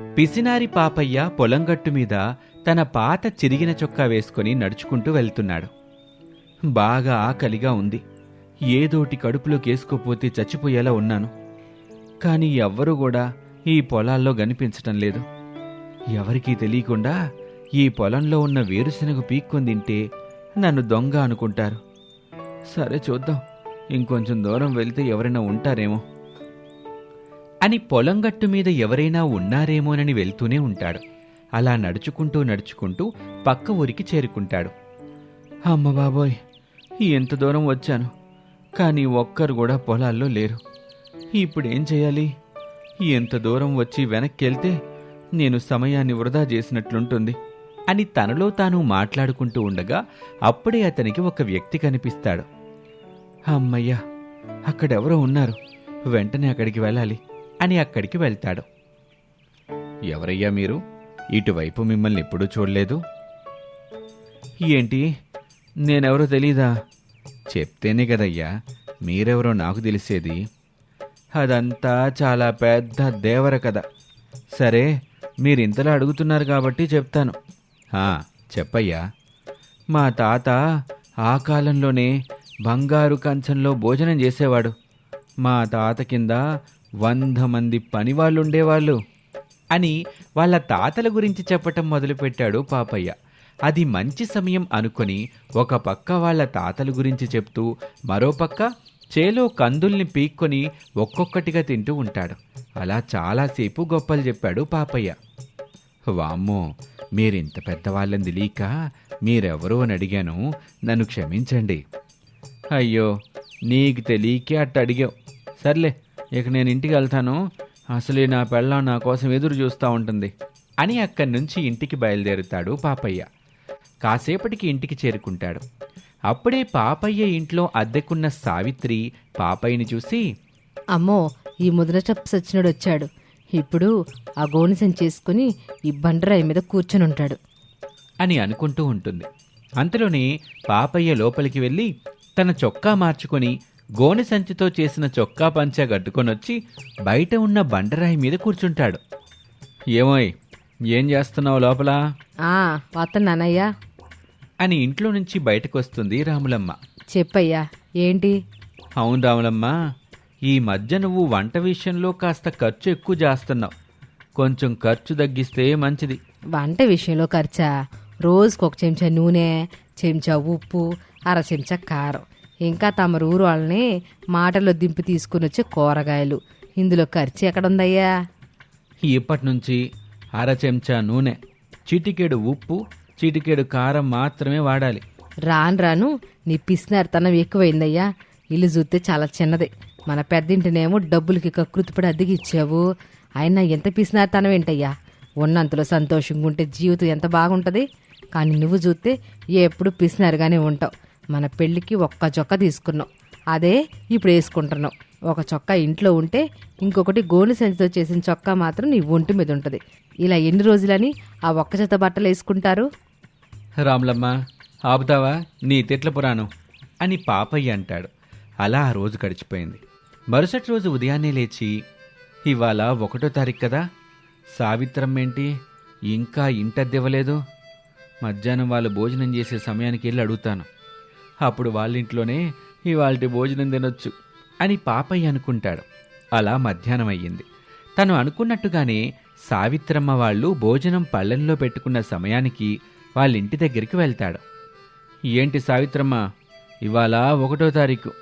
పిసినారి పాపయ్య పొలంగట్టు మీద తన పాత చిరిగిన చొక్కా వేసుకుని నడుచుకుంటూ వెళ్తున్నాడు. బాగా ఆకలిగా ఉంది. ఏదోటి కడుపులోకి వేసుకోపోతే చచ్చిపోయేలా ఉన్నాను. కానీ ఎవ్వరూ కూడా ఈ పొలాల్లో కనిపించటం లేదు. ఎవరికీ తెలియకుండా ఈ పొలంలో ఉన్న వేరుశనగ పీక్కొని తింటే నన్ను దొంగ అనుకుంటారు. సరే చూద్దాం. ఇంకొంచెం దూరం వెళ్తే ఎవరైనా ఉంటారేమో. అని పొలం గట్టు మీద ఎవరైనా ఉన్నారేమోనని వెళ్తూనే ఉంటాడు. అలా నడుచుకుంటూ నడుచుకుంటూ పక్క ఊరికి చేరుకుంటాడు. అమ్మ బాబోయ్ ఎంత దూరం వచ్చాను. కానీ ఒక్కరు కూడా పొలాల్లో లేరు. ఇప్పుడేం చేయాలి? ఎంత దూరం వచ్చి వెనక్కి వెళ్తే నేను సమయాన్ని వృధా చేసినట్లుంటుంది. అని తనలో తాను మాట్లాడుకుంటూ ఉండగా అప్పుడే అతనికి ఒక వ్యక్తి కనిపిస్తాడు. అమ్మయ్యా అక్కడెవరో ఉన్నారు. వెంటనే అక్కడికి వెళ్ళాలి. అని అక్కడికి వెళ్తాడు. ఎవరయ్యా మీరు? ఇటువైపు మిమ్మల్ని ఎప్పుడూ చూడలేదు? ఏంటి? నేనెవరో తెలీదా? చెప్తేనే కదయ్యా మీరెవరో నాకు తెలిసేది. అదంతా చాలా పెద్ద దేవర కథ. సరే మీరింతలా అడుగుతున్నారు కాబట్టి చెప్తాను. చెప్పయ్యా. మా తాత ఆ కాలంలోనే బంగారు కంచంలో భోజనం చేసేవాడు. మా తాత కింద వంద మంది పనివాళ్ళు ఉండేవాళ్ళు అని వాళ్ళ తాతల గురించి చెప్పటం మొదలుపెట్టాడు పాపయ్య. అది మంచి సమయం అనుకొని ఒక పక్క వాళ్ళ తాతల గురించి చెప్తూ మరో పక్క చేలో కందుల్ని పీక్కొని ఒక్కొక్కటిగా తింటూ ఉంటాడు. అలా చాలాసేపు గొప్పలు చెప్పాడు పాపయ్య. వామ్మో మీరింత పెద్దవాళ్ళని తెలియక మీరెవరో అని అడిగాను. నన్ను క్షమించండి. అయ్యో నీకు తెలియకే అట్ట అడిగావు సర్లే ఇక నేను ఇంటికి వెళ్తాను. అసలే నా పెళ్ళం నా కోసం ఎదురు చూస్తూ ఉంటుంది. అని అక్కడి నుంచి ఇంటికి బయలుదేరుతాడు పాపయ్య. కాసేపటికి ఇంటికి చేరుకుంటాడు. అప్పుడే పాపయ్య ఇంట్లో అద్దెకున్న సావిత్రి పాపయ్యని చూసి అమ్మో ఈ ముద్రచప్పు సచ్చినోడు వచ్చాడు. ఇప్పుడు ఆ గోనిసం చేసుకుని ఈ బండరాయి మీద కూర్చొని ఉంటాడు. అని అనుకుంటూ ఉంటుంది. అంతలోనే పాపయ్య లోపలికి వెళ్ళి తన చొక్కా మార్చుకొని గోనె సంచితో చేసిన చొక్కా పంచ కట్టుకొనొచ్చి బయట ఉన్న బండరాయి మీద కూర్చుంటాడు. ఏమోయ్ ఏం చేస్తున్నావు లోపల? ఆ వస్తున్నానయ్యా అని ఇంట్లో నుంచి బయటకొస్తుంది రాములమ్మ. చెప్పయ్యా ఏంటి? అవును రాములమ్మ ఈ మధ్య నువ్వు వంట విషయంలో కాస్త ఖర్చు ఎక్కువ చేస్తున్నావు. కొంచెం ఖర్చు తగ్గిస్తే మంచిది. వంట విషయంలో ఖర్చా? రోజుకు ఒక చెంచా నూనె చెంచా ఉప్పు అర చెంచా కారం. ఇంకా తమరు ఊరు వాళ్ళని మాటలో దింపి తీసుకుని వచ్చే కూరగాయలు. ఇందులో ఖర్చు ఎక్కడుందయ్యా? ఇప్పటి నుంచి అర చెంచా నూనె చిటికెడు ఉప్పు చిటికెడు కారం మాత్రమే వాడాలి. రాను రాను నీ పిసినారితనం ఎక్కువైందయ్యా. ఇల్లు చూస్తే చాలా చిన్నదే. మన పెద్దింటినేమో డబ్బులకి కకృతిపడి అద్దెకి ఇచ్చావు. అయినా ఎంత పిసినారితనం ఏంటయ్యా? ఉన్నంతలో సంతోషంగా ఉంటే జీవితం ఎంత బాగుంటుంది? కానీ నువ్వు చూస్తే ఎప్పుడు పిసినారుగానే ఉంటావు. మన పెళ్ళికి ఒక్క చొక్క తీసుకున్నాం. అదే ఇప్పుడు వేసుకుంటున్నాం. ఒక చొక్కా ఇంట్లో ఉంటే ఇంకొకటి గోను సంచితో చేసిన చొక్కా మాత్రం నీ ఒంటి మీద ఉంటుంది. ఇలా ఎన్ని రోజులని ఆ ఒక్క జత బట్టలు వేసుకుంటారు? రాములమ్మ ఆపుతావా? నీ తిట్ల పురాణం అని పాపయ్య అంటాడు. అలా ఆ రోజు గడిచిపోయింది. మరుసటి రోజు ఉదయాన్నే లేచి ఇవాళ ఒకటో తారీఖు కదా? సావిత్రం ఏంటి? ఇంకా ఇంటద్దివ్వలేదు మధ్యాహ్నం వాళ్ళు భోజనం చేసే సమయానికి వెళ్ళి అడుగుతాను. అప్పుడు వాళ్ళ ఇంట్లోనే ఇవాళ భోజనం తినొచ్చు అని పాపయ్య అనుకుంటాడు. అలా మధ్యాహ్నం అయ్యింది. తను అనుకున్నట్టుగానే సావిత్రమ్మ వాళ్ళు భోజనం పళ్ళెంలో పెట్టుకున్న సమయానికి వాళ్ళ ఇంటి దగ్గరికి వెళ్తాడు. ఏంటి సావిత్రమ్మ ఇవాళ ఒకటో తారీఖు.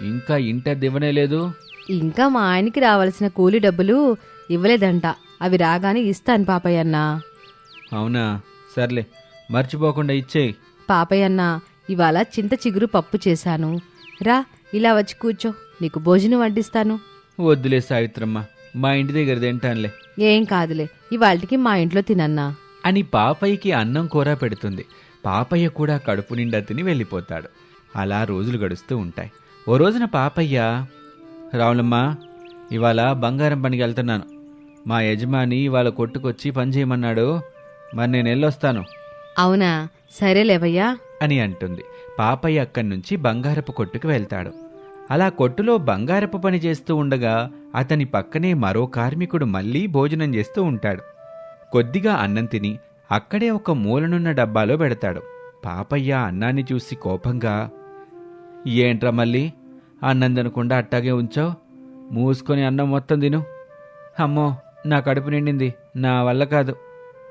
ఇంకా ఇంటద్ది ఇవ్వనే లేదు? ఇంకా మా ఆయనకి రావాల్సిన కూలి డబ్బులు ఇవ్వలేదంట. అవి రాగానే ఇస్తాను పాపయ్యన్న అవునా? సర్లే మర్చిపోకుండా ఇచ్చేయి. పాపయ్యన్న ఇవాళ చింత చిగురు పప్పు చేశాను. రా ఇలా వచ్చి కూర్చో. నీకు భోజనం వడ్డిస్తాను. వద్దులే సావిత్రమ్మ మా ఇంటి దగ్గర తింటానులే. ఏం కాదులే ఇవాళకి మా ఇంట్లో తినన్నా. అని పాపయ్యకి అన్నం కూర పెడుతుంది. పాపయ్య కూడా కడుపు నిండా తిని వెళ్ళిపోతాడు. అలా రోజులు గడుస్తూ ఉంటాయి. ఓ రోజున పాపయ్య రావులమ్మ ఇవాళ బంగారం పనికి వెళ్తున్నాను. మా యజమాని ఇవాళ కొట్టుకొచ్చి పని చేయమన్నాడు. మరి నేను వెళ్ళొస్తాను అవునా? సరేలేవయ్యా అని అంటుంది. పాపయ్య అక్కడి నుంచి బంగారపు కొట్టుకు వెళ్తాడు. అలా కొట్టులో బంగారపు పని చేస్తూ ఉండగా అతని పక్కనే మరో కార్మికుడు మళ్ళీ భోజనం చేస్తూ ఉంటాడు. కొద్దిగా అన్నం తిని అక్కడే ఒక మూలనున్న డబ్బాలో పెడతాడు. పాపయ్య అన్నాన్ని చూసి కోపంగా ఏంట్రా మళ్ళీ? అన్నం తినకుండా అట్టాగే ఉంచావు? మూసుకొని అన్నం మొత్తం తిను. అమ్మో నా కడుపు నిండింది. నా వల్ల కాదు.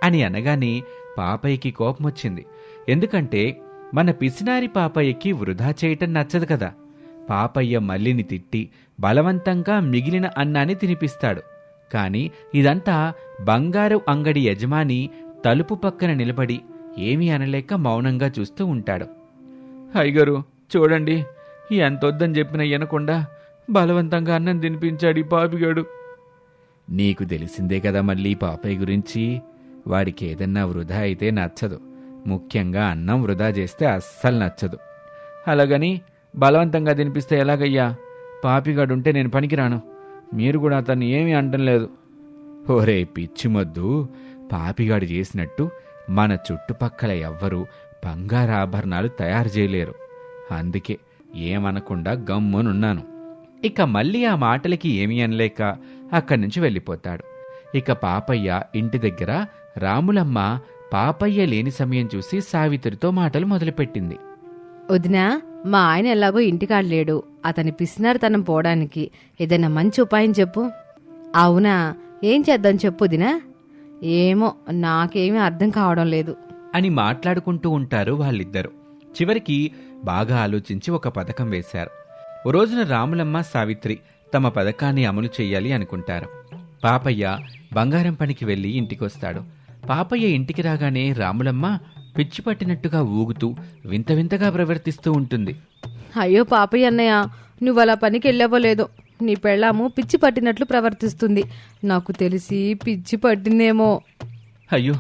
అని అనగానే పాపయ్యకి కోపం వచ్చింది ఎందుకంటే మన పిసినారి పాపయ్యకి వృధా చేయటం నచ్చదు కదా. పాపయ్య మల్లిని తిట్టి బలవంతంగా మిగిలిన అన్నాన్ని తినిపిస్తాడు. కాని ఇదంతా బంగారు అంగడి యజమాని తలుపు పక్కన నిలబడి ఏమీ అనలేక మౌనంగా చూస్తూ ఉంటాడు. అయ్యగారు చూడండి. ఎంతొద్దని చెప్పిన వినకుండా బలవంతంగా అన్నం తినిపించాడు ఈ పాపిగాడు. నీకు తెలిసిందే కదా మళ్ళీ పాపయ్య గురించి. వాడికి ఏదన్నా వృధా అయితే నచ్చదు. ముఖ్యంగా అన్నం వృధా చేస్తే అస్సలు నచ్చదు. అలాగని బలవంతంగా తినిపిస్తే ఎలాగయ్యా? పాపిగాడుంటే నేను పనికిరాను. మీరు కూడా అతన్ని ఏమీ అంటం లేదు. ఓరే పిచ్చిమొద్దు పాపిగాడు చేసినట్టు మన చుట్టుపక్కల ఎవ్వరూ బంగారు ఆభరణాలు తయారు చేయలేరు. అందుకే ఏమనకుండా గమ్మునున్నాను. ఇక మళ్ళీ ఆ మాటలకి ఏమీ అనలేక అక్కడి నుంచి వెళ్ళిపోతాడు. ఇక పాపయ్య ఇంటి దగ్గర రాములమ్మ పాపయ్య లేని సమయం చూసి సావిత్రితో మాటలు మొదలుపెట్టింది. వదినా మా ఆయన ఎలాగో ఇంటికాడ లేడు. అతని పిసినారితనం పోవడానికి ఏదైనా మంచి ఉపాయం చెప్పు. అవునా? ఏం చేద్దాం చెప్పు వదినా. ఏమో నాకేమీ అర్థం కావడం లేదు. అని మాట్లాడుకుంటూ ఉంటారు వాళ్ళిద్దరు. చివరికి బాగా ఆలోచించి ఒక పథకం వేశారు. ఓ రోజున రాములమ్మ సావిత్రి తమ పథకాన్ని అమలు చెయ్యాలి అనుకుంటారు. పాపయ్య బంగారం పనికి వెళ్ళి ఇంటికొస్తాడు. పాపయ్య ఇంటికి రాగానే రాములమ్మ పిచ్చి పట్టినట్టుగా ఊగుతూ వింత వింతగా ప్రవర్తిస్తూ ఉంటుంది. అయ్యో పాపయ్య అన్నయ్య నువ్వు అలా పనికి వెళ్ళావో లేదో నీ పెళ్ళాము పిచ్చి పట్టినట్లు ప్రవర్తిస్తుంది. నాకు తెలిసి పిచ్చి పట్టిందేమో. అయ్యో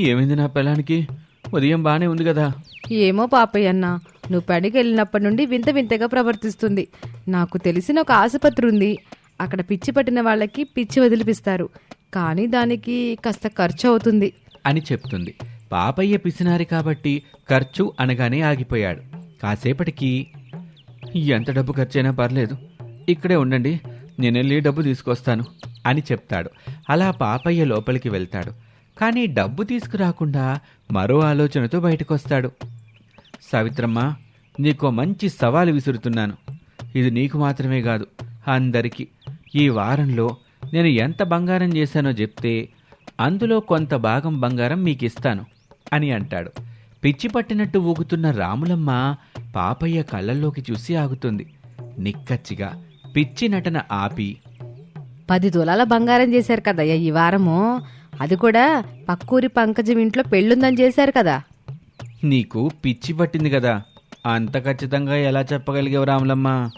ఏమైంది నా పిల్లానికి ఉదయం బానే ఉంది కదా. ఏమో పాపయ్య అన్న నువ్వు పనికి వెళ్ళినప్పటి నుండి వింత వింతగా ప్రవర్తిస్తుంది. నాకు తెలిసిన ఒక ఆసుపత్రి ఉంది. అక్కడ పిచ్చి పట్టిన వాళ్ళకి పిచ్చి వదిలిపిస్తారు. కానీ దానికి కాస్త ఖర్చు అవుతుంది అని చెప్తుంది. పాపయ్య పిసినారి కాబట్టి ఖర్చు అనగానే ఆగిపోయాడు. కాసేపటికి ఎంత డబ్బు ఖర్చైనా పర్లేదు. ఇక్కడే ఉండండి. నేను వెళ్ళి డబ్బు తీసుకొస్తాను. అని చెప్తాడు. అలా పాపయ్య లోపలికి వెళ్తాడు. కానీ డబ్బు తీసుకురాకుండా మరో ఆలోచనతో బయటకొస్తాడు. సావిత్రమ్మ నీకో మంచి సవాలు విసురుతున్నాను. ఇది నీకు మాత్రమే కాదు అందరికీ. ఈ వారంలో నేను ఎంత బంగారం చేశానో చెప్తే అందులో కొంత భాగం బంగారం మీకిస్తాను అని అంటాడు. పిచ్చి పట్టినట్టు ఊగుతున్న రాములమ్మ పాపయ్య కళ్ళల్లోకి చూసి ఆగుతుంది. నిక్కచ్చిగా పిచ్చి నటన ఆపి పది తులాల బంగారం చేశారు కదయ్యా ఈ వారము. అది కూడా పక్కూరి పంకజం ఇంట్లో పెళ్ళుందని చేశారు కదా. నీకు పిచ్చి పట్టింది కదా. అంత ఖచ్చితంగా ఎలా చెప్పగలిగావు రాములమ్మ?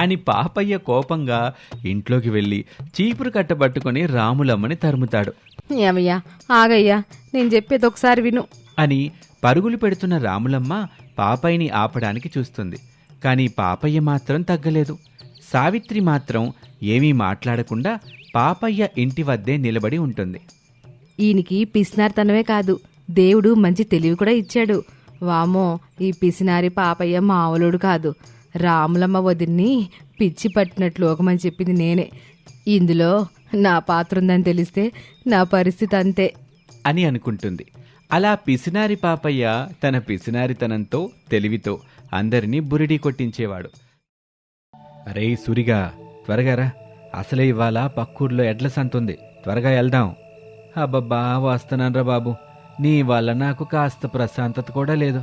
అని పాపయ్య కోపంగా ఇంట్లోకి వెళ్ళి చీపురు కట్ట పట్టుకొని రాములమ్మని తరుముతాడు. ఏమయ్యా ఆగయ్యా నేను చెప్పేది ఒకసారి విను. అని పరుగులు పెడుతున్న రాములమ్మ పాపయ్యని ఆపడానికి చూస్తుంది. కానీ పాపయ్య మాత్రం తగ్గలేదు. సావిత్రి మాత్రం ఏమీ మాట్లాడకుండా పాపయ్య ఇంటి వద్దే నిలబడి ఉంటుంది. ఈయనకి పిసినారితనమే కాదు దేవుడు మంచి తెలివి కూడా ఇచ్చాడు. వామో ఈ పిసినారి పాపయ్య మామూలుడు కాదు. రాములమ్మ వదిన్ని పిచ్చి పట్టినట్లు ఒకమని చెప్పింది నేనే. ఇందులో నా పాత్ర ఉందని తెలిస్తే నా పరిస్థితి అంతే. అని అనుకుంటుంది. అలా పిసినారి పాపయ్య తన పిసినారితనంతో తెలివితో అందరినీ బురిడి కొట్టించేవాడు. అరే సురిగా త్వరగా రా. అసలే ఇవాళ పక్కూర్లో ఎడ్ల సంతుంది త్వరగా వెళ్దాం. అబ్బబ్బా వస్తున్నానరా బాబు. నీ వల్ల నాకు కాస్త ప్రశాంతత కూడా లేదు.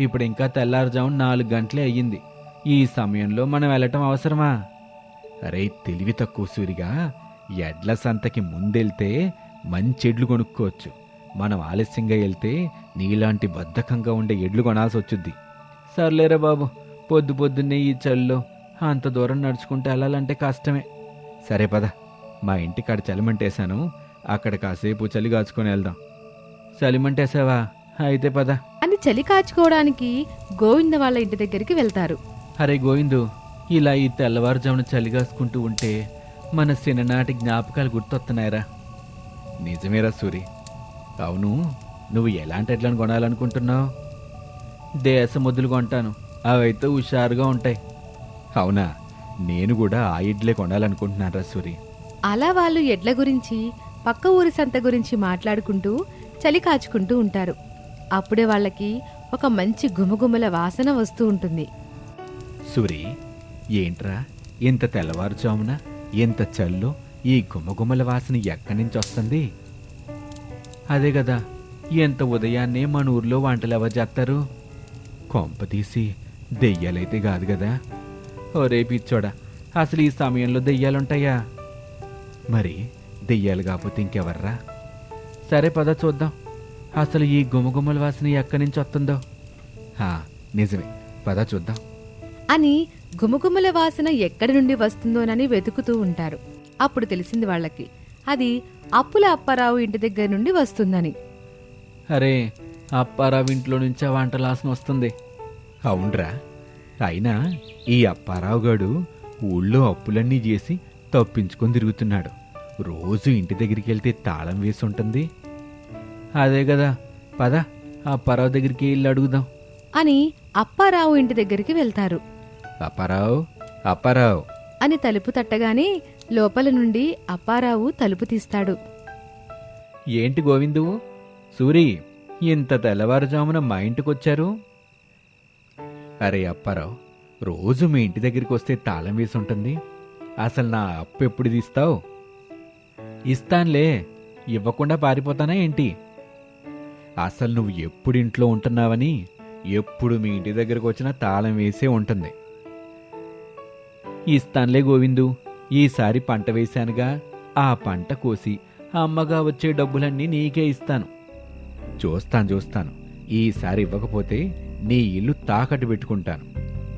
ఇప్పుడు ఇంకా తెల్లారుజాము నాలుగు గంటలే అయ్యింది. ఈ సమయంలో మనం వెళ్ళటం అవసరమా? అరే తెలివి తక్కువ సూరిగా. ఎడ్ల సంతకి ముందెళ్తే మంచి ఎడ్లు కొనుక్కోవచ్చు. మనం ఆలస్యంగా వెళ్తే నీలాంటి బద్ధకంగా ఉండే ఎడ్లు కొనాల్సి వచ్చుద్ది సర్లేరా బాబు పొద్దు పొద్దున్నే ఈ చలిలో అంత దూరం నడుచుకుంటూ వెళ్ళాలంటే కష్టమే. సరే పద మా ఇంటికాడ చలిమంటేశాను అక్కడ కాసేపు చలి కాచుకొని వెళ్దాం. చలిమంటేసావా అయితే పద. అని చలి కాచుకోవడానికి గోవింద వాళ్ళ ఇంటి దగ్గరికి వెళ్తారు. అరే గోవిందు ఇలా ఈ తెల్లవారుజామున చలిగాసుకుంటూ ఉంటే మన చిన్ననాటి జ్ఞాపకాలు గుర్తొస్తున్నాయిరా నిజమేరా సూరి. అవును నువ్వు ఎలాంటి ఎడ్లను కొనాలనుకుంటున్నావు? దేశముద్దులు కొంటాను అవైతే హుషారుగా ఉంటాయి. అవునా నేను కూడా ఆ ఇడ్లే కొనాలనుకుంటున్నాను రా సూరి. అలా వాళ్ళు ఎడ్ల గురించి పక్క ఊరి సంత గురించి మాట్లాడుకుంటూ చలి కాచుకుంటూ ఉంటారు. అప్పుడే వాళ్ళకి ఒక మంచి గుమగుమల వాసన వస్తూ ఉంటుంది. సూరి ఏంట్రా ఇంత తెల్లవారుజామున ఇంత చల్లో ఈ గుమగుమల వాసన ఎక్కడి నుంచి వస్తుంది? అదే కదా ఎంత ఉదయాన్నే మన ఊర్లో వంటలు ఎవరు చేస్తారు? కొంప తీసి దెయ్యాలైతే కాదు కదా ఒరే పిచ్చోడా అసలు ఈ సమయంలో దెయ్యాలుంటాయా? మరి దెయ్యాలు కాకపోతే ఇంకెవర్రా? సరే పద చూద్దాం అసలు ఈ గుమగుమల వాసన ఎక్కడి నుంచి వస్తుందో? హా, నిజమే పద చూద్దాం. అని గుమగుమల వాసన ఎక్కడి నుండి వస్తుందోనని వెతుకుతూ ఉంటారు. అప్పుడు తెలిసింది వాళ్ళకి అది అప్పుల అప్పారావు ఇంటి దగ్గర నుండి వస్తుందని. అరే అప్పారావు ఇంట్లో నుంచి ఆ వంట వాసన వస్తుంది. అవునరా అయినా ఈ అప్పారావు గాడు ఊళ్ళో అప్పులన్నీ చేసి తప్పించుకొని తిరుగుతున్నాడు. రోజు ఇంటి దగ్గరికి వెళ్తే తాళం వేసి ఉంటుంది. అదే కదా పద అప్పారావు దగ్గరికి వెళ్ళి అడుగుదాం. అని అప్పారావు ఇంటి దగ్గరికి వెళ్తారు. అప్పారావు అప్పారావు. అని తలుపు తట్టగానే లోపల నుండి అప్పారావు తలుపు తీస్తాడు. ఏంటి గోవిందు? సూరి ఇంత తెల్లవారుజామున మా ఇంటికి వచ్చారు అరే అప్పారావు రోజు మీ ఇంటి దగ్గరికి వస్తే తాళం వేసి ఉంటుంది అసలు నా అప్పు ఎప్పుడు తీస్తావు? ఇస్తాన్లే ఇవ్వకుండా పారిపోతానా ఏంటి? అసలు నువ్వు ఎప్పుడు ఇంట్లో ఉంటున్నావని ఎప్పుడు మీ ఇంటి దగ్గరకు వచ్చినా తాళం వేసే ఉంటుంది. ఇస్తాన్లే గోవిందు ఈసారి పంట వేశానుగా ఆ పంట కోసి అమ్మగా వచ్చే డబ్బులన్నీ నీకే ఇస్తాను. చూస్తాను చూస్తాను. ఈసారి ఇవ్వకపోతే నీ ఇల్లు తాకట్టు పెట్టుకుంటాను.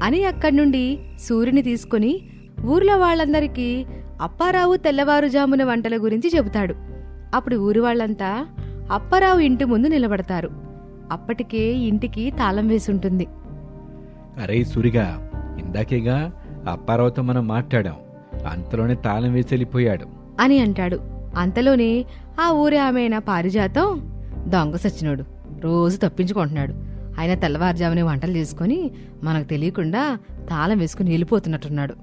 అని అక్కడి నుండి సూర్యుని తీసుకుని ఊర్లో వాళ్ళందరికీ అప్పారావు తెల్లవారుజామున వంటల గురించి చెబుతాడు. అప్పుడు ఊరి వాళ్ళంతా అప్పారావు ఇంటి ముందు నిలబడతారు. అప్పటికే ఇంటికి తాళం వేసుంటుంది. అరే సూరిగా ఇందాకేగా అప్పారావుతో మనం మాట్లాడాం. అంతలోనే తాళం వేసి వెళ్ళిపోయాడు. అని అంటాడు. అంతలోనే ఆ ఊరి ఆమెన పారిజాతం దొంగ సచ్చినోడు. రోజు తప్పించుకుంటున్నాడు. ఆయన తెల్లవారుజామునే వంటలు చేసుకొని మనకు తెలియకుండా తాళం వేసుకుని వెళ్ళిపోతున్నట్టున్నాడు.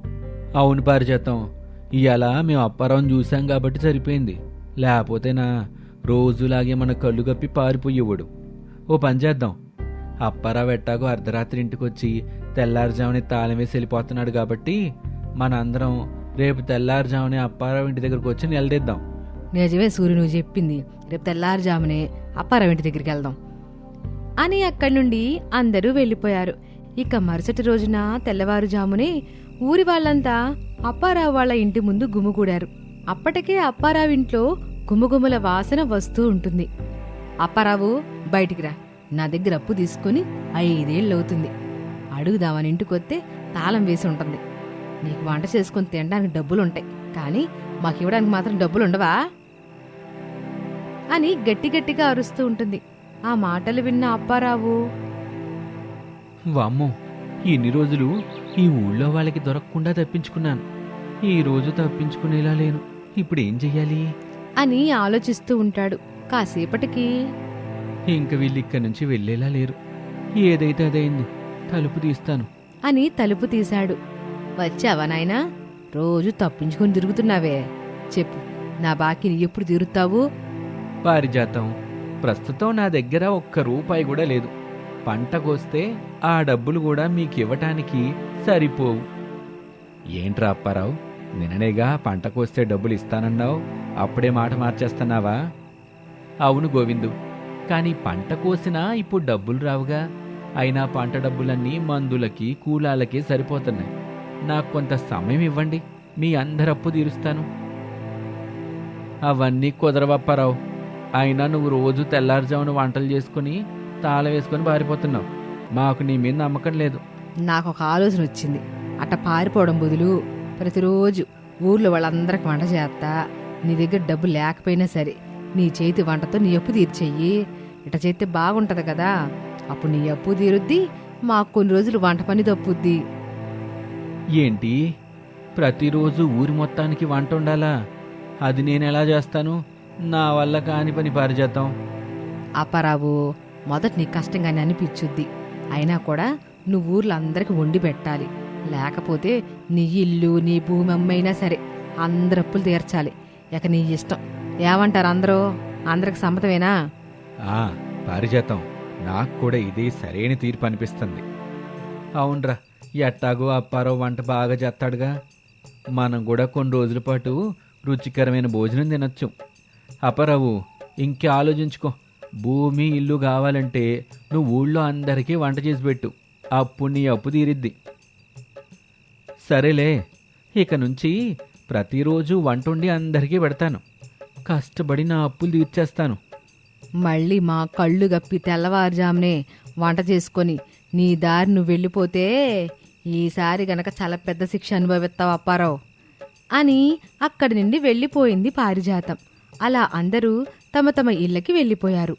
అవును పారిజాతం. ఇవాళ మేము అప్పారావుని చూసాం కాబట్టి సరిపోయింది. లేకపోతేనా రోజులాగే మన కళ్ళు కప్పి పారిపోయేవాడు. ఓ పని చేద్దాం. అప్పారావు ఎట్టాగో అర్ధరాత్రి ఇంటికి వచ్చి తెల్లారుజామునే తాళం వేసి వెళ్ళిపోతున్నాడు కాబట్టి మనందరం రేపు తెల్లారుజామునే అప్పారావు ఇంటి దగ్గరకు వచ్చి నిలదీద్దాం. నిజమే సూర్యు నువ్వు చెప్పింది. రేపు తెల్లారుజామునే అప్పారావు ఇంటి దగ్గరికి వెళ్దాం. అని అక్కడి నుండి అందరూ వెళ్ళిపోయారు. ఇక మరుసటి రోజున తెల్లవారుజామునే ఊరి వాళ్ళంతా అప్పారావు వాళ్ళ ఇంటి ముందు గుమ్ముగూడారు అప్పటికే అప్పారావు ఇంట్లో గుమగుమల వాసన వస్తూ ఉంటుంది. అప్పారావు బయటికి రా. నా దగ్గర అప్పు తీసుకుని ఐదేళ్ళు అవుతుంది అడుగుదామని ఇంటికొస్తే తాళం వేసి ఉంటుంది. నీకు వంట చేసుకొని తినడానికి డబ్బులుంటాయి. కానీ మాకు ఇవ్వడానికి మాత్రం డబ్బులు ఉండవా అని గట్టి గట్టిగా అరుస్తూ ఉంటుంది. ఆ మాటలు విన్న అప్పారావు. వామ్మో ఇన్ని రోజులు ఈ ఊళ్ళో వాళ్ళకి దొరకకుండా తప్పించుకున్నాను. ఈ రోజు తప్పించుకునేలా లేను. ఇప్పుడు ఏం చెయ్యాలి? అని ఆలోచిస్తూ ఉంటాడు. కాసేపటికి ఇంక వీళ్ళు ఇక్కడి నుంచి వెళ్ళేలా లేరు. ఏదైతే అదైంది తలుపు తీస్తాను. అని తలుపు తీశాడు. వచ్చావా నాయనా? రోజు తప్పించుకొని తిరుగుతున్నావే. చెప్పు నా బాకీని ఎప్పుడు తీరుతావు పారిజాతం. ప్రస్తుతం నా దగ్గర ఒక్క రూపాయి కూడా లేదు. పంట కోస్తే ఆ డబ్బులు కూడా మీకు ఇవ్వటానికి సరిపోవు. ఏంట్రా అప్పారావు? నిన్ననేగా పంట కోస్తే డబ్బులు ఇస్తానన్నావు. అప్పుడే మాట మార్చేస్తున్నావా? అవును గోవిందు. కానీ పంట కోసినా ఇప్పుడు డబ్బులు రావుగా. అయినా పంట డబ్బులన్నీ మందులకి కూలాలకి సరిపోతున్నాయి. నాకు కొంత సమయం ఇవ్వండి మీ అందరి అప్పు తీరుస్తాను. అవన్నీ కుదరవప్పారావు. అయినా నువ్వు రోజు తెల్లారుజామున వంటలు చేసుకుని తాళం వేసుకొని పారిపోతున్నావు. మాకు నీ మీద నమ్మకం లేదు. నాకు ఒక ఆలోచన వచ్చింది. అట్ట పారిపోవడం బదులు ప్రతిరోజు ఊర్లో వాళ్ళందరికి వంట చేస్తా. నీ దగ్గర డబ్బు లేకపోయినా సరే నీ చేతి వంటతో నీ అప్పు తీర్చేయి. ఇట చేస్తే బాగుంటది కదా. అప్పుడు నీ అప్పు తీరుద్ది మాకు కొన్ని రోజులు వంట పని తప్పుద్ది ఏంటి? ప్రతిరోజు ఊరి మొత్తానికి వంట ఉండాలా? అది నేను ఎలా చేస్తాను? నా వల్ల కాని పని పారిజాతం అప్పారావు మొదట నీకు కష్టంగానే అనిపించుద్ది. అయినా కూడా నువ్వు ఊర్లో అందరికి వండి పెట్టాలి. లేకపోతే నీ ఇల్లు నీ భూమి అమ్మైనా సరే అందరు అప్పులు తీర్చాలి. ఇక నీ ఇష్టం. ఏమంటారు అందరూ? అందరికి సమ్మతమేనా? ఆ పారిజాతం. నాకు కూడా ఇది సరైన తీర్పు అనిపిస్తుంది. అవునరా ఎట్టాగో అప్పారో వంట బాగా చేస్తాడుగా. మనం కూడా కొన్ని రోజుల పాటు రుచికరమైన భోజనం తినొచ్చు. అప్పారావు ఇంకే ఆలోచించుకో. భూమి ఇల్లు కావాలంటే నువ్వు ఊళ్ళో అందరికీ వంట చేసి పెట్టు. అప్పుడు నీ అప్పు తీరిద్ది. సరేలే ఇక నుంచి ప్రతిరోజు వంట వండి అందరికీ పెడతాను. కష్టపడి నా అప్పులు తీర్చేస్తాను. మళ్ళీ మా కళ్ళు గప్పి తెల్లవారుజామునే వంట చేసుకొని నీ దారి నువ్వు వెళ్ళిపోతే ఈసారి గనక చాలా పెద్ద శిక్ష అనుభవిస్తావు అప్పారావు అని అక్కడి నుండి వెళ్ళిపోయింది పారిజాతం. అలా అందరూ తమ తమ ఇళ్ళకి వెళ్ళిపోయారు.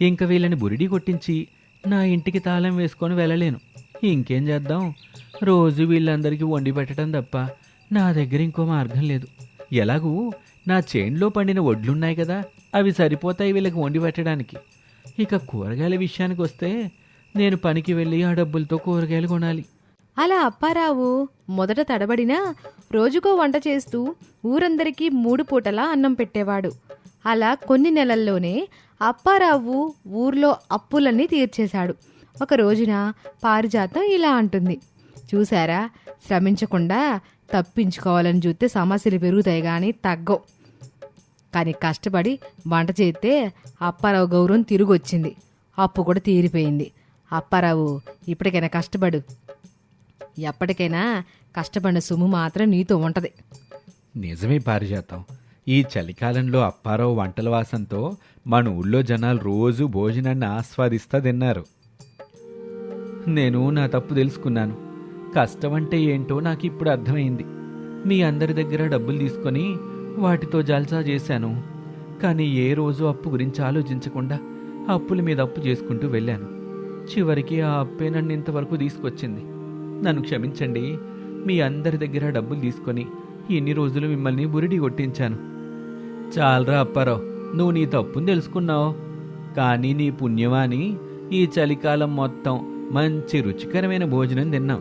ఇంక వీళ్ళని బురిడి కొట్టించి నా ఇంటికి తాళం వేసుకొని వెళ్ళలేను. ఇంకేం చేద్దాం? రోజు వీళ్ళందరికీ వండి పెట్టడం తప్ప నా దగ్గర ఇంకో మార్గం లేదు. ఎలాగూ నా చేన్లో పండిన వడ్లున్నాయి కదా అవి సరిపోతాయి వీళ్ళకి వండి పెట్టడానికి. ఇక కూరగాయల విషయానికి వస్తే నేను పనికి వెళ్ళి ఆ డబ్బులతో కూరగాయలు కొనాలి. అలా అప్పారావు మొదట తడబడినా రోజుకో వంట చేస్తూ ఊరందరికీ మూడు పూటలా అన్నం పెట్టేవాడు. అలా కొన్ని నెలల్లోనే అప్పారావు ఊర్లో అప్పులన్నీ తీర్చేశాడు. ఒక రోజున పారిజాతం ఇలా అంటుంది. చూసారా శ్రమించకుండా తప్పించుకోవాలని చూస్తే సమస్యలు పెరుగుతాయి కానీ తగ్గవు. కానీ కష్టపడి వంట చేస్తే అప్పారావు గౌరవం తిరిగి వచ్చింది అప్పు కూడా తీరిపోయింది. అప్పారావు ఇప్పటికైనా కష్టపడు. ఎప్పటికైనా కష్టపడిన సొమ్ము మాత్రం నీతో ఉంటది. నిజమే పారిజాతం. ఈ చలికాలంలో అప్పారావు వంటల వాసంతో మన ఊళ్ళో జనాలు రోజు భోజనాన్ని ఆస్వాదిస్తా తిన్నారు. నేను నా తప్పు తెలుసుకున్నాను. కష్టం అంటే ఏంటో నాకు ఇప్పుడు అర్థమైంది. మీ అందరి దగ్గర డబ్బులు తీసుకొని వాటితో జల్సా చేశాను. కానీ ఏ రోజు అప్పు గురించి ఆలోచించకుండా అప్పుల మీద అప్పు చేసుకుంటూ వెళ్ళాను. చివరికి ఆ అప్పే నన్ను ఇంతవరకు తీసుకొచ్చింది. నన్ను క్షమించండి మీ అందరి దగ్గర డబ్బులు తీసుకొని ఎన్ని రోజులు మిమ్మల్ని బురిడి కొట్టించాను. చాలరా అప్పారావు నువ్వు నీ తప్పుని తెలుసుకున్నావు. కానీ నీ పుణ్యమాని ఈ చలికాలం మొత్తం మంచి రుచికరమైన భోజనం తిన్నావు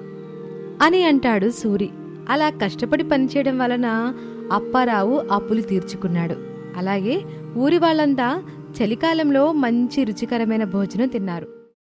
అని అంటాడు సూరి. అలా కష్టపడి పనిచేయడం వలన అప్పారావు అప్పులు తీర్చుకున్నాడు. అలాగే ఊరి వాళ్ళంతా చలికాలంలో మంచి రుచికరమైన భోజనం తిన్నారు.